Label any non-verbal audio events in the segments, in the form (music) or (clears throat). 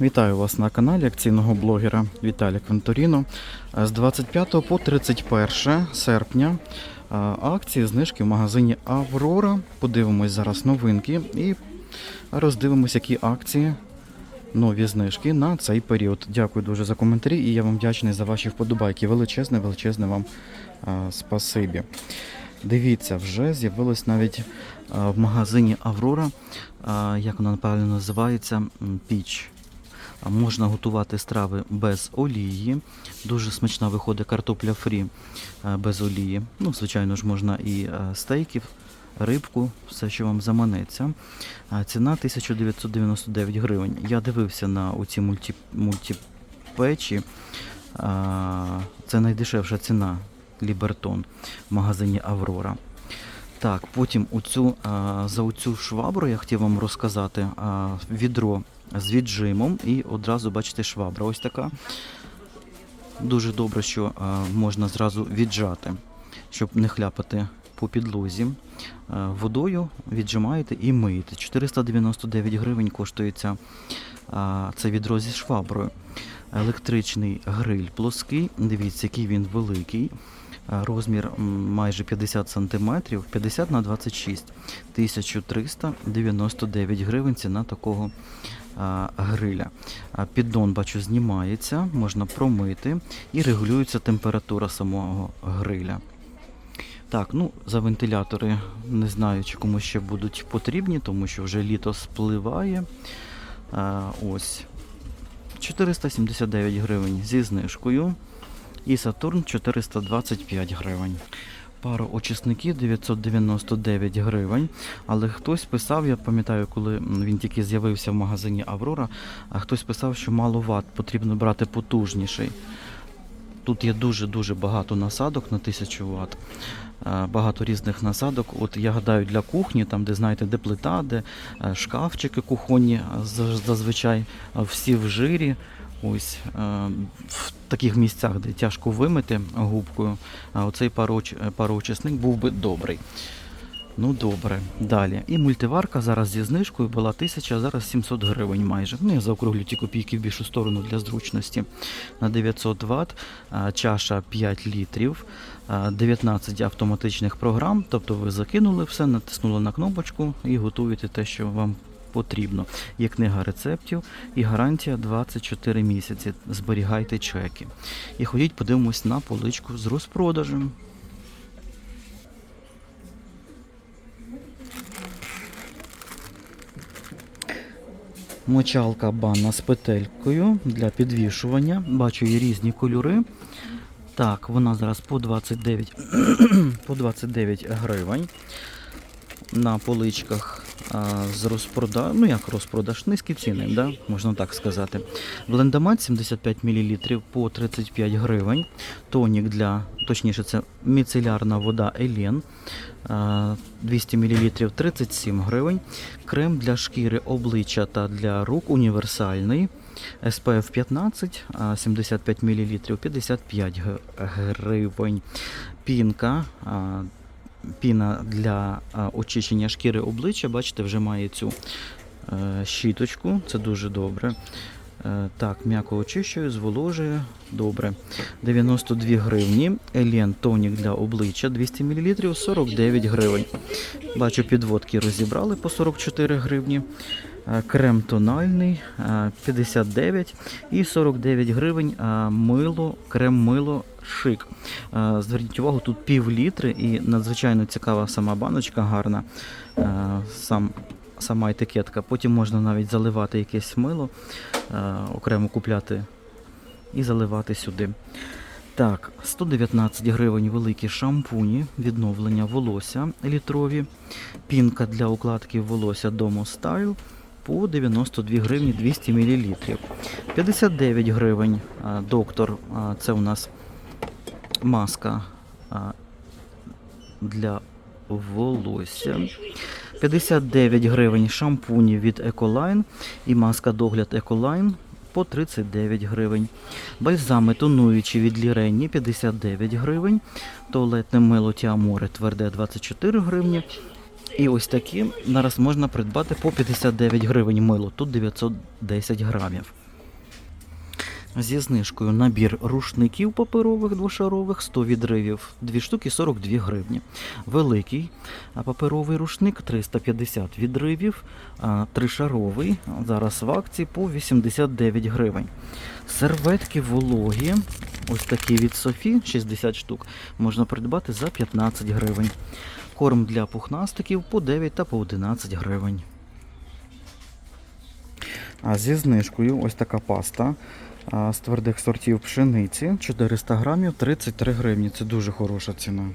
Вітаю вас на каналі акційного блогера Віталія Кванторіно. З 25 по 31 серпня е, акції знижки в магазині Аврора. Подивимось зараз новинки і роздивимось, які акції, нові знижки на цей період. Дякую дуже за коментарі і я вам вдячний за ваші вподобайки. Величезне, величезне вам е, спасибі. Дивіться, вже з'явилось навіть е, в магазині Аврора, е, як вона правильно називається, піч. Можна готувати страви без олії. Дуже смачна виходить картопля фрі е, без олії. Ну, звичайно ж, можна і е, стейків, рибку, все, що вам заманеться. Ціна 1999 гривень. Я дивився на оці мульті, мультипечі. Це найдешевша ціна Лібертон в магазині Аврора. Так, потім оцю, за оцю швабру я хотів вам розказати. Відро з віджимом і одразу бачите швабра. Ось така. Дуже добре, що можна зразу віджати, щоб не хляпати по підлозі. Водою віджимаєте і миєте. 499 гривень коштує ця, а, це відро зі шваброю. Електричний гриль плоский. Дивіться, який він великий. Розмір майже 50 см, 50 на 26, 1399 гривень ціна такого гриля. Піддон, бачу, знімається, можна промити і регулюється температура самого гриля. Так, ну за вентилятори не знаю, чи комусь ще будуть потрібні, тому що вже літо спливає. А, ось 479 гривень зі знижкою. І Сатурн 425 гривень. Пара очисників 999 гривень. Але хтось писав, я пам'ятаю, коли він тільки з'явився в магазині Аврора, а хтось писав, що мало ват, потрібно брати потужніший. Тут є дуже-дуже багато насадок на 1000 Вт. е, Багато різних насадок. От я гадаю, для кухні, там, де знаєте, де плита, де е, шкафчики кухонні е, зазвичай всі в жирі. Ось е, в таких місцях, де тяжко вимити губкою, а оцей пароч, е, пароочисник був би добрий. Ну добре, далі. І мультиварка зараз зі знижкою була 1000, а зараз 700 гривень майже. Ну, я заокруглю ті копійки в більшу сторону для зручності. На 900 Вт, чаша 5 літрів, 19 автоматичних програм. Тобто ви закинули все, натиснули на кнопочку і готуєте те, що вам потрібно. Є книга рецептів і гарантія 24 місяці. Зберігайте чеки. І ходіть, подивимось на поличку з розпродажем. Мочалка банна з петелькою для підвішування. Бачу є різні кольори. Так, вона зараз по 29, (clears throat) по 29 гривень. На поличках з розпродаж, ну як розпродаж, низькі ціни, да? можна так сказати. Блендомат 75 мл по 35 гривень. Тонік для, точніше, це міцелярна вода Елен. 200 мл 37 гривень. Крем для шкіри обличчя та для рук універсальний. SPF 15, 75 мл 55 гривень. Пінка. Піна для очищення шкіри обличчя, бачите, вже має цю е, щіточку, це дуже добре. Е, так, м'яко очищує, зволожує, добре. 92 гривні. Елен тонік для обличчя 200 мл 49 гривень. Бачу, підводки розібрали по 44 гривні. Е, Крем тональний е, 59 і 49 гривень е, мило, крем-мило шик. Е, Зверніть увагу, тут пів літри і надзвичайно цікава сама баночка, гарна. Е, Сам, сама етикетка. Потім можна навіть заливати якесь мило, е, окремо купляти і заливати сюди. Так, 119 гривень великі шампуні, відновлення волосся літрові, пінка для укладки волосся Domo Style по 92 гривні 200 мл. 59 гривень доктор, це у нас маска для волосся. 59 гривень шампуні від Ecoline і маска догляд Ecoline по 39 гривень. Бальзами тонуючі від Лірені 59 гривень. Туалетне мило Тіаморе тверде 24 гривні. І ось такі зараз можна придбати по 59 гривень мило. Тут 910 грамів. Зі знижкою набір рушників паперових двошарових 100 відривів, 2 штуки 42 гривні. Великий паперовий рушник 350 відривів, тришаровий зараз в акції по 89 гривень. Серветки вологі, ось такі від Софі, 60 штук, можна придбати за 15 гривень. Корм для пухнастиків по 9 та по 11 гривень. А зі знижкою ось така паста з твердих сортів пшениці 400 грамів 33 гривні. Це дуже хороша ціна.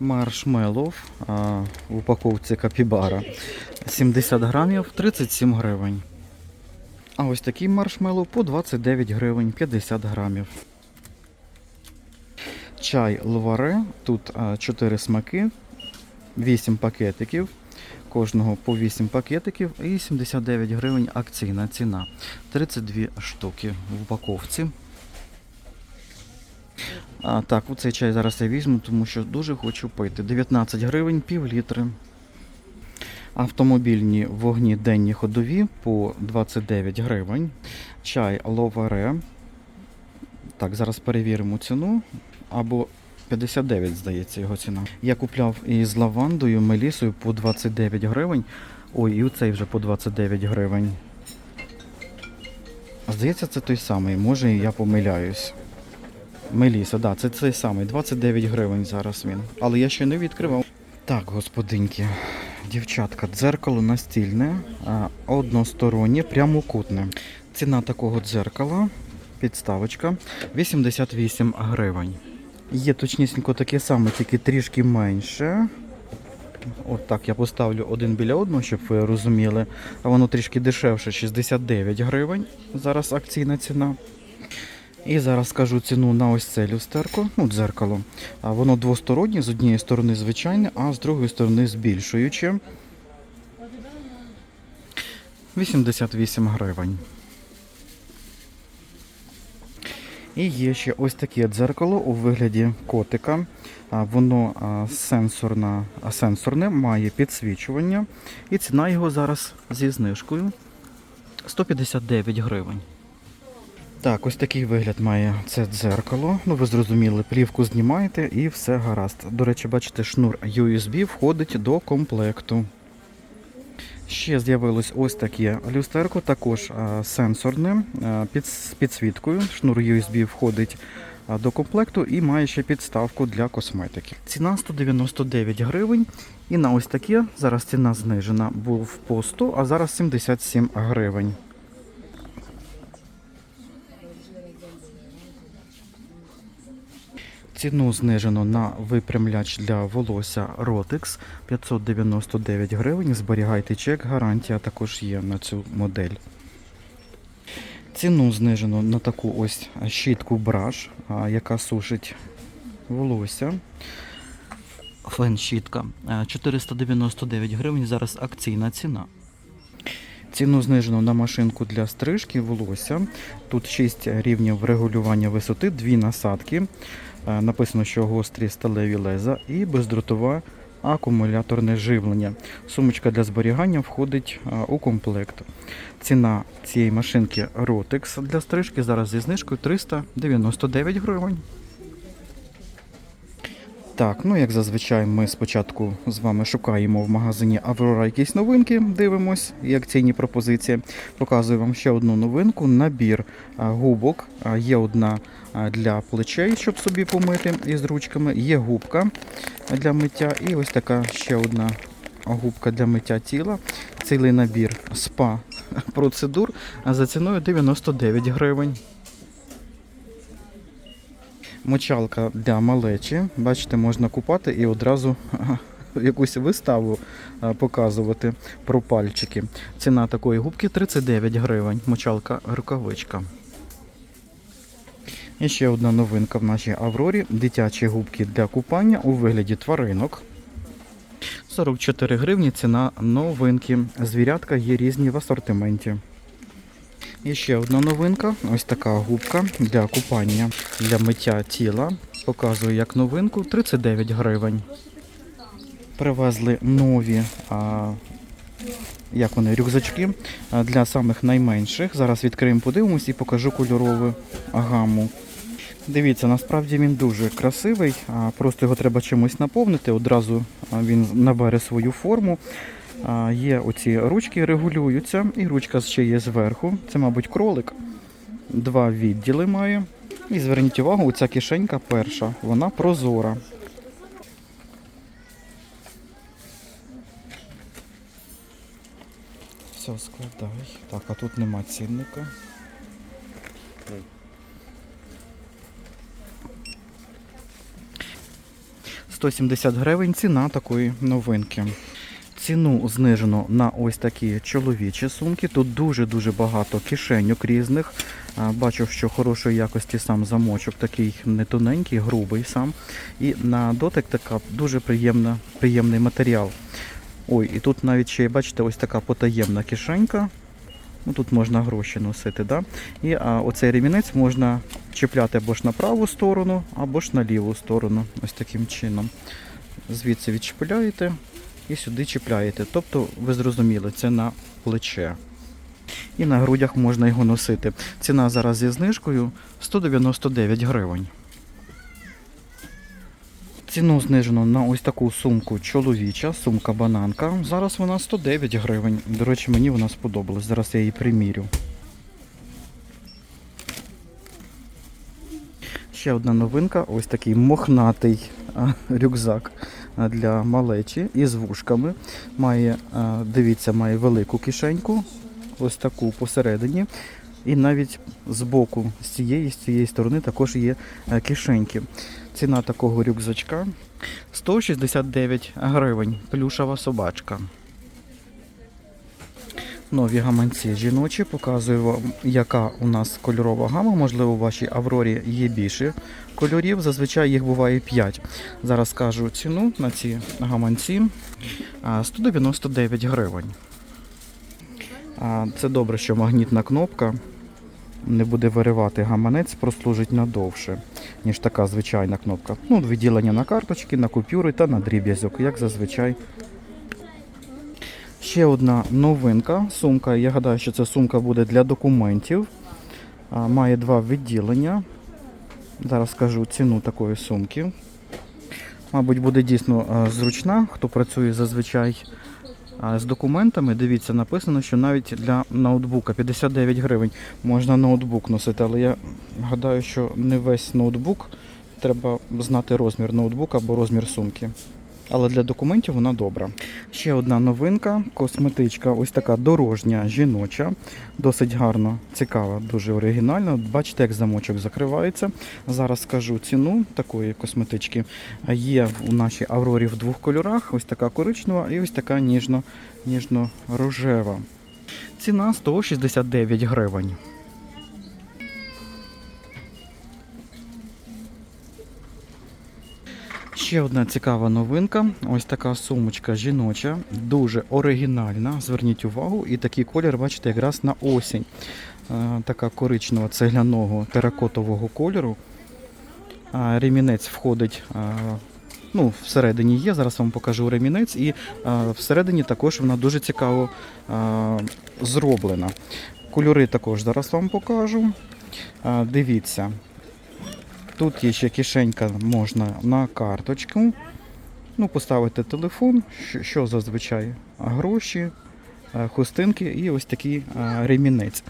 Маршмеллоу в упаковці капібара 70 грамів 37 гривень. А ось такий маршмеллоу по 29 гривень 50 грамів. Чай ловаре. Тут 4 смаки, 8 пакетиків. Кожного по 8 пакетиків і 79 гривень акційна ціна. 32 штуки в упаковці. А, так, оцей чай зараз я візьму, тому що дуже хочу пити. 19 гривень, пів літри. Автомобільні вогні денні ходові по 29 гривень. Чай ловаре. Так, зараз перевіримо ціну. Або 59, здається, його ціна. Я купляв із лавандою, мелісою по 29 гривень. Ой, і оцей вже по 29 гривень. Здається, це той самий. Може, я помиляюсь. Меліса, да, це цей самий. 29 гривень зараз він. Але я ще не відкривав. Так, господинки, дівчатка, дзеркало настільне, одностороннє, прямокутне. Ціна такого дзеркала, підставочка 88 гривень. Є точнісінько таке саме, тільки трішки менше. От так я поставлю один біля одного, щоб ви розуміли. А воно трішки дешевше 69 гривень. Зараз акційна ціна. І зараз скажу ціну на ось це люстерко, ну, дзеркало. А воно двостороннє, з однієї сторони звичайне, а з другої сторони збільшуюче. 88 гривень. І є ще ось таке дзеркало у вигляді котика. Воно а, сенсорне, має підсвічування. І ціна його зараз зі знижкою 159 гривень. Так, ось такий вигляд має це дзеркало. Ну, ви зрозуміли, плівку знімаєте і все гаразд. До речі, бачите, шнур USB входить до комплекту. Ще з'явилось ось таке люстерко, також сенсорне, під, підсвіткою. Шнур USB входить до комплекту і має ще підставку для косметики. Ціна 199 гривень. І на ось таке зараз ціна знижена. Був по 100, а зараз 77 гривень. Ціну знижено на випрямляч для волосся Rotex 599 гривень. Зберігайте чек, гарантія також є на цю модель. Ціну знижено на таку ось щітку браш, яка сушить волосся. Фен-щітка е, 499 гривень. Зараз акційна ціна. Ціну знижено на машинку для стрижки волосся. Тут 6 рівнів регулювання висоти, дві насадки. Е, Написано, що гострі сталеві леза і бездротове акумуляторне живлення. Сумочка для зберігання входить е, у комплект. Ціна цієї машинки Rotex для стрижки зараз зі знижкою 399 гривень. Так, ну як зазвичай, ми спочатку з вами шукаємо в магазині Аврора якісь новинки, дивимось і акційні пропозиції. Показую вам ще одну новинку. Набір губок. Є одна для плечей, щоб собі помити із ручками. Є губка для миття, і ось така ще одна губка для миття тіла. Цілий набір спа процедур за ціною 99 гривень. Мочалка для малечі. Бачите, можна купати і одразу якусь виставу показувати про пальчики. Ціна такої губки 39 гривень. Мочалка рукавичка. І ще одна новинка в нашій Аврорі. Дитячі губки для купання у вигляді тваринок. 44 гривні ціна новинки. Звірятка є різні в асортименті. І ще одна новинка. Ось така губка для купання для миття тіла. Показую як новинку 39 гривень. Привезли нові а, як вони, рюкзачки для самих найменших. Зараз відкриємо, подивимось і покажу кольорову гаму. Дивіться, насправді він дуже красивий, просто його треба чимось наповнити. Одразу він набере свою форму. Є оці ручки, регулюються, і ручка ще є зверху. Це, мабуть, кролик. Два відділи має. І зверніть увагу, оця кишенька перша, вона прозора. Все, складай. Так, а тут нема цінника. «170 гривень ціна такої новинки. Ціну знижено на ось такі чоловічі сумки. Тут дуже-дуже багато кишеньок різних. Бачу, що хорошої якості сам замочок, такий не тоненький, грубий сам. І на дотик така дуже приємна, приємний матеріал. Ой, і тут навіть ще, бачите, ось така потаємна кишенька. Ну, тут можна гроші носити, да? І а, оцей ремінець можна чіпляти або ж на праву сторону, або ж на ліву сторону. Ось таким чином. Звідси відчіпляєте і сюди чіпляєте. Тобто, ви зрозуміли, це на плече. І на грудях можна його носити. Ціна зараз зі знижкою 199 гривень. Ціну знижено на ось таку сумку чоловіча, сумка бананка. Зараз вона 109 гривень. До речі, мені вона сподобалась. Зараз я її примірю. Ще одна новинка, ось такий мохнатий рюкзак для малечі із вушками. Має, дивіться, має велику кишеньку, ось таку посередині. І навіть з боку, з цієї, з цієї сторони також є е, кишеньки. Ціна такого рюкзачка 169 гривень. Плюшова собачка. Нові гаманці жіночі. Показую вам, яка у нас кольорова гама. Можливо, у вашій Аврорі є більше кольорів. Зазвичай їх буває 5. Зараз скажу ціну на ці гаманці. 199 гривень. Це добре, що магнітна кнопка не буде виривати гаманець, прослужить надовше, ніж така звичайна кнопка. Ну, відділення на карточки, на купюри та на дріб'язок, як зазвичай. Ще одна новинка. Сумка. Я гадаю, що ця сумка буде для документів. Має два відділення. Зараз скажу ціну такої сумки. Мабуть, буде дійсно зручна, хто працює зазвичай з документами. Дивіться, написано, що навіть для ноутбука 59 гривень можна ноутбук носити, але я гадаю, що не весь ноутбук. Треба знати розмір ноутбука або розмір сумки. Але для документів вона добра. Ще одна новинка, косметичка, ось така дорожня жіноча, досить гарно, цікава, дуже оригінальна. Бачите, як замочок закривається. Зараз скажу ціну такої косметички. Є у нашій Аврорі в двох кольорах: ось така коричнева і ось така ніжно, ніжно-рожева. Ціна 169 гривень. Ще одна цікава новинка. Ось така сумочка жіноча, дуже оригінальна. Зверніть увагу, і такий колір, бачите, якраз на осінь. Така коричнева цегляного теракотового кольору. Ремінець входить. Ну, всередині є, зараз вам покажу ремінець, і всередині також вона дуже цікаво зроблена. Кольори також зараз вам покажу. Дивіться, Тут є ще кишенька можна на карточку. Ну, поставити телефон, що, зазвичай гроші, хустинки і ось такий ремінець.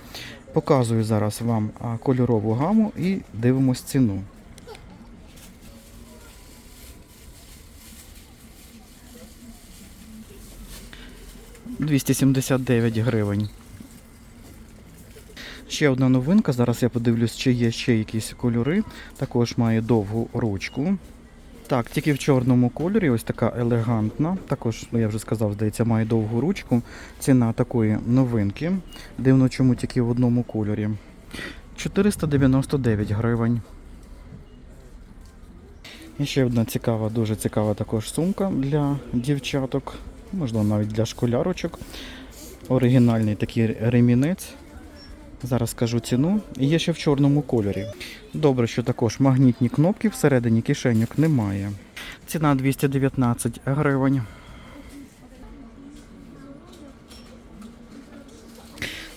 Показую зараз вам кольорову гаму і дивимось ціну. «279 гривень. Ще одна новинка. Зараз я подивлюсь, чи є ще якісь кольори. Також має довгу ручку. Так, тільки в чорному кольорі, ось така елегантна. Також, ну я вже сказав, здається, має довгу ручку. Ціна такої новинки. Дивно, чому тільки в одному кольорі. 499 гривень. І ще одна цікава, дуже цікава також сумка для дівчаток, можливо, навіть для школярочок. Оригінальний такий ремінець. Зараз скажу ціну. Є ще в чорному кольорі. Добре, що також магнітні кнопки всередині кишеньок немає. Ціна 219 гривень.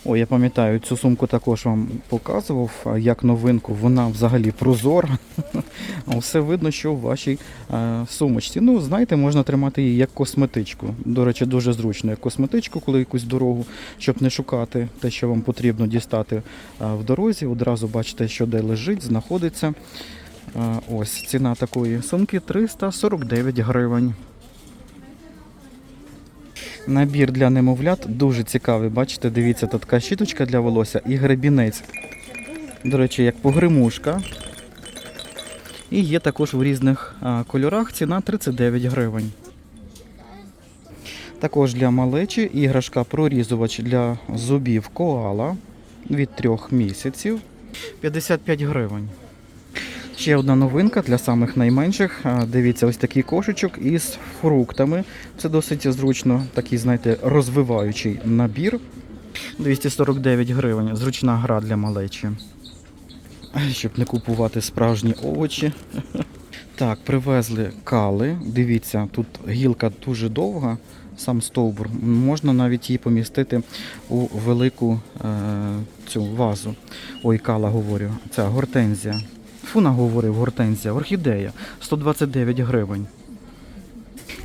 О, я пам'ятаю, цю сумку також вам показував як новинку. Вона взагалі прозора. (laughs) Все видно, що в вашій сумочці. Ну, знаєте, можна тримати її як косметичку. До речі, дуже зручно як косметичку, коли якусь дорогу, щоб не шукати те, що вам потрібно дістати в дорозі. Одразу бачите, що де лежить, знаходиться. Ось ціна такої сумки 349 гривень. Набір для немовлят дуже цікавий. Бачите, дивіться, тут така щіточка для волосся і гребінець. До речі, як погремушка. І є також в різних кольорах. Ціна 39 гривень. Також для малечі іграшка прорізувач для зубів коала від 3 місяців 55 гривень. Ще одна новинка для самих найменших. Дивіться, ось такий кошечок із фруктами. Це досить зручно, такий, знаєте, розвиваючий набір. 249 гривень. Зручна гра для малечі. Щоб не купувати справжні овочі. (laughs) Так, привезли кали. Дивіться, тут гілка дуже довга, сам стовбур. Можна навіть її помістити у велику е, цю вазу. Ой, кала говорю. Ця гортензія. Фу, наговорив гортензія, орхідея 129 гривень.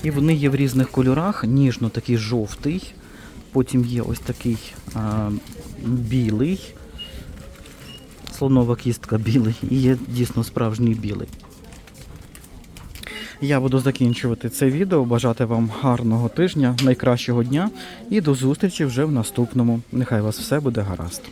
І вони є в різних кольорах. Ніжно такий жовтий, потім є ось такий а, білий, слонова кістка (laughs) білий, і є дійсно справжній білий. Я буду закінчувати це відео. Бажати вам гарного тижня, найкращого дня і до зустрічі вже в наступному. Нехай у вас все буде гаразд.